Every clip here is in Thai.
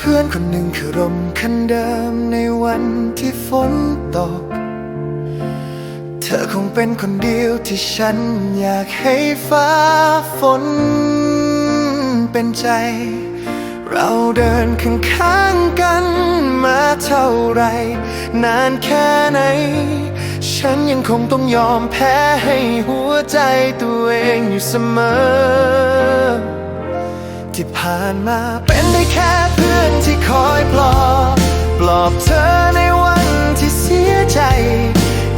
พื่อนคนหนึ่งคือลมคันเดิมในวันที่ฝนตก เธอคงเป็นคนเดียวที่ฉันอยากให้ฟ้าฝนเป็นใจ เราเดินข้างๆกันมาเท่าไร นานแค่ไหน ฉันยังคงต้องยอมแพ้ให้หัวใจตัวเองอยู่เสมอ ที่ผ่านมา เป็นได้แค่เพื่อนที่คอยปลอบปลอบเธอในวันที่เสียใจ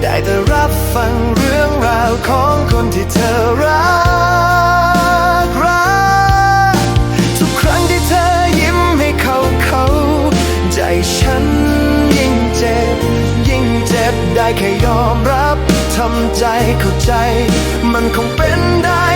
ได้แต่รับฟังเรื่องราวของคนที่เธอรักรักทุกครั้งที่เธอยิ้มให้เขาเขา ใจฉันยิ่งเจ็บ ยิ่งเจ็บได้แค่ยอมรับทำใจเข้าใจ มันคงเป็นได้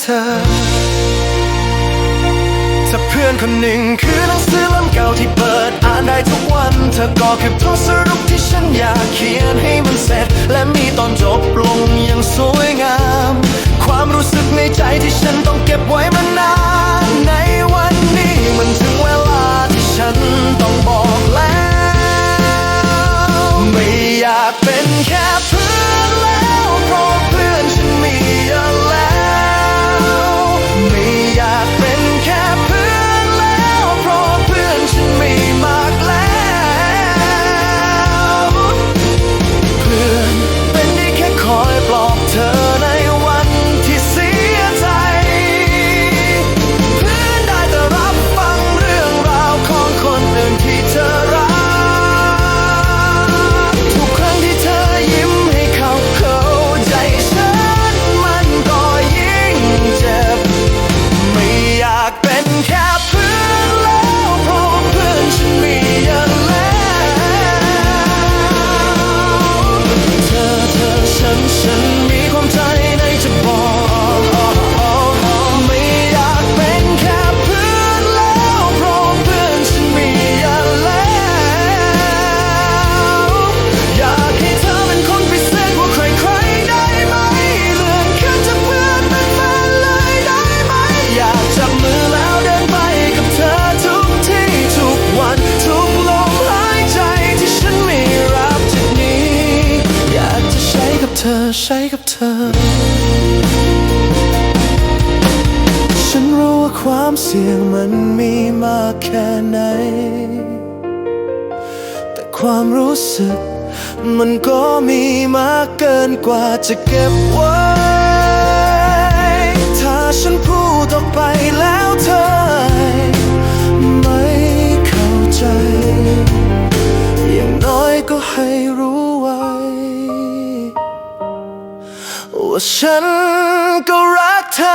เธอ ถ้าเพื่อนคนหนึ่งคือหนังสือเล่มเก่าที่เปิดอ่านได้ทุกวัน เธอก็คือทสรุปที่ฉันอยากเขียนให้มันเสร็จ และมีตอนจบลงอย่างสวยงาม ความรู้สึกในใจที่ฉันต้องเก็บไว้มานานในวันนี้มันถึงเวลาที่ฉันต้องบอกแล้ว ไม่อยากเป็นแค่เพื่อน ธอใช้กับเธอ ฉันรู้ว่าความเสี่ยงมันมีมากแค่ไหน แต่ความรู้สึก มันก็มีมากเกินกว่าจะเก็บไว้ ว่าฉันก็รักเธอ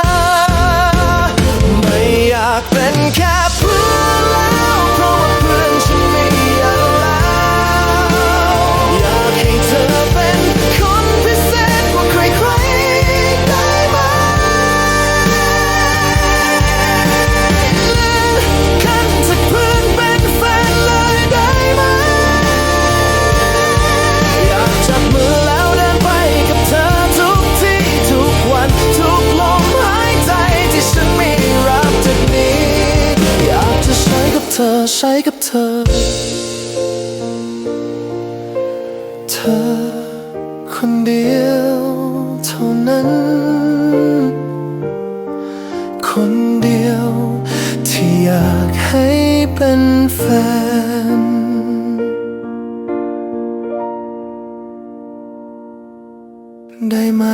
ไม่อยากเป็นแค่เพื่อน ธอใช้กับเธอ เธอคนเดียวเท่านั้น คนเดียวที่อยากให้เป็นแฟน ได้ไหม